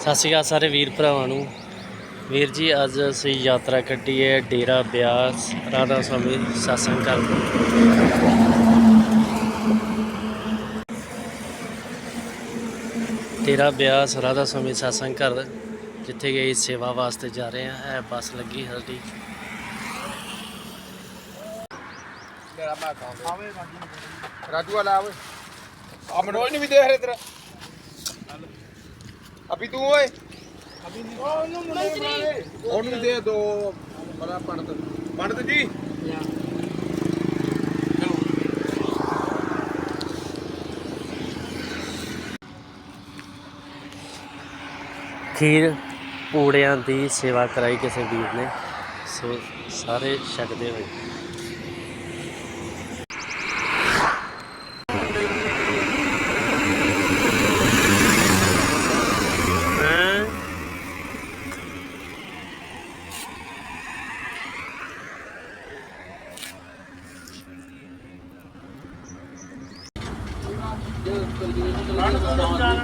ਸਤਿ ਸ਼੍ਰੀ ਅਕਾਲ ਸਾਰੇ ਵੀਰ ਭਰਾਵਾਂ ਨੂੰ। ਵੀਰ ਜੀ, ਅੱਜ ਅਸੀਂ ਯਾਤਰਾ ਕੱਢੀ ਹੈ ਡੇਰਾ ਬਿਆਸ ਰਾਧਾ ਸਵਾਮੀ satsang ਘਰ। ਡੇਰਾ ਬਿਆਸ ਰਾਧਾ ਸਵਾਮੀ satsang ਘਰ, ਜਿੱਥੇ ਗਏ ਸੇਵਾ ਵਾਸਤੇ ਜਾ ਰਹੇ ਹਾਂ। ਇਹ ਬੱਸ ਲੱਗੀ ਸਾਡੀ। ਰਾਜੂ ਵਾਲਾ ਆਵੇ ਆ ਮਨੋਜ ਨੂੰ ਵੀ ਦੇਖ ਰਿਹਾ ਤੇਰਾ। ਅਭੀ ਤੂੰ ਓਏ। ਉਹਨੂੰ ਦੇ ਦੋ। ਬੜਾ ਪੰਡਤ। ਪੰਡਤ ਜੀ। ਖੀਰ ਪੂੜਿਆਂ ਦੀ ਸੇਵਾ ਕਰਾਈ ਕਿਸੇ ਵੀਰ ਨੇ। ਸੋ ਸਾਰੇ ਛਕਦੇ ਹੋਏ। ਜੋ ਕੁਲਵੀਰ ਨੂੰ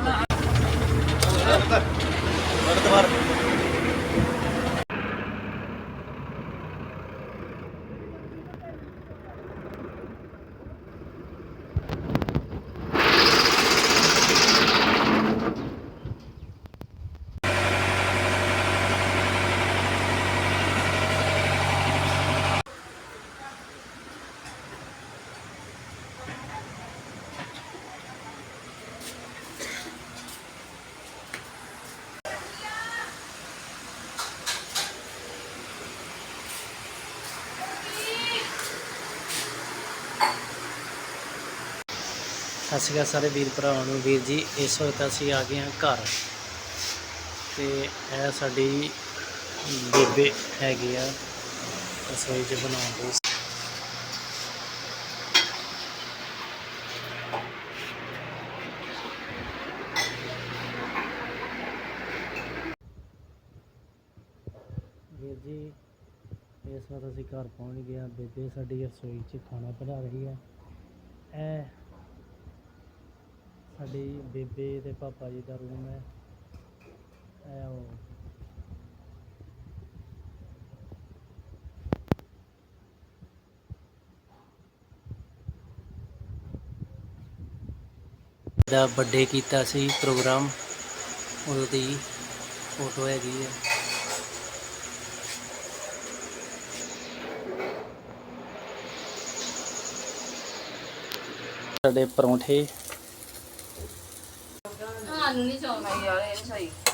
ਸਤਿ ਸ਼੍ਰੀ ਅਕਾਲ ਸਾਰੇ ਵੀਰ ਭਰਾਵਾਂ ਨੂੰ। ਵੀਰ ਜੀ, ਇਸ ਵਕਤ ਅਸੀਂ ਆ ਗਏ ਹਾਂ ਘਰ ਤੇ ਇਹ ਸਾਡੀ ਬੇਬੇ ਹੈਗੀ ਆ, ਰਸੋਈ 'ਚ ਬਣਾਉਣ ਦੀ ਵੀਰ ਜੀ, ਇਸ ਵਾਰ ਅਸੀਂ ਘਰ ਪਹੁੰਚ ਗਏ ਹਾਂ। ਬੇਬੇ ਸਾਡੀ ਰਸੋਈ 'ਚ ਖਾਣਾ ਬਣਾ ਰਹੀ ਹੈ। ਇਹ ਸਾਡੀ ਬੇਬੇ ਤੇ ਪਾਪਾ ਜੀ ਦਾ ਰੂਮ ਹੈ। ਇਹ ਉਹ ਦਾ ਬਰਥਡੇ ਕੀਤਾ ਸੀ ਪ੍ਰੋਗਰਾਮ ਉਹਦੀ ਦੀ ਫੋਟੋ ਹੈਗੀ ਹੈ। ਸਾਡੇ ਪਰੌਂਠੇ 嗯呢出我未有呢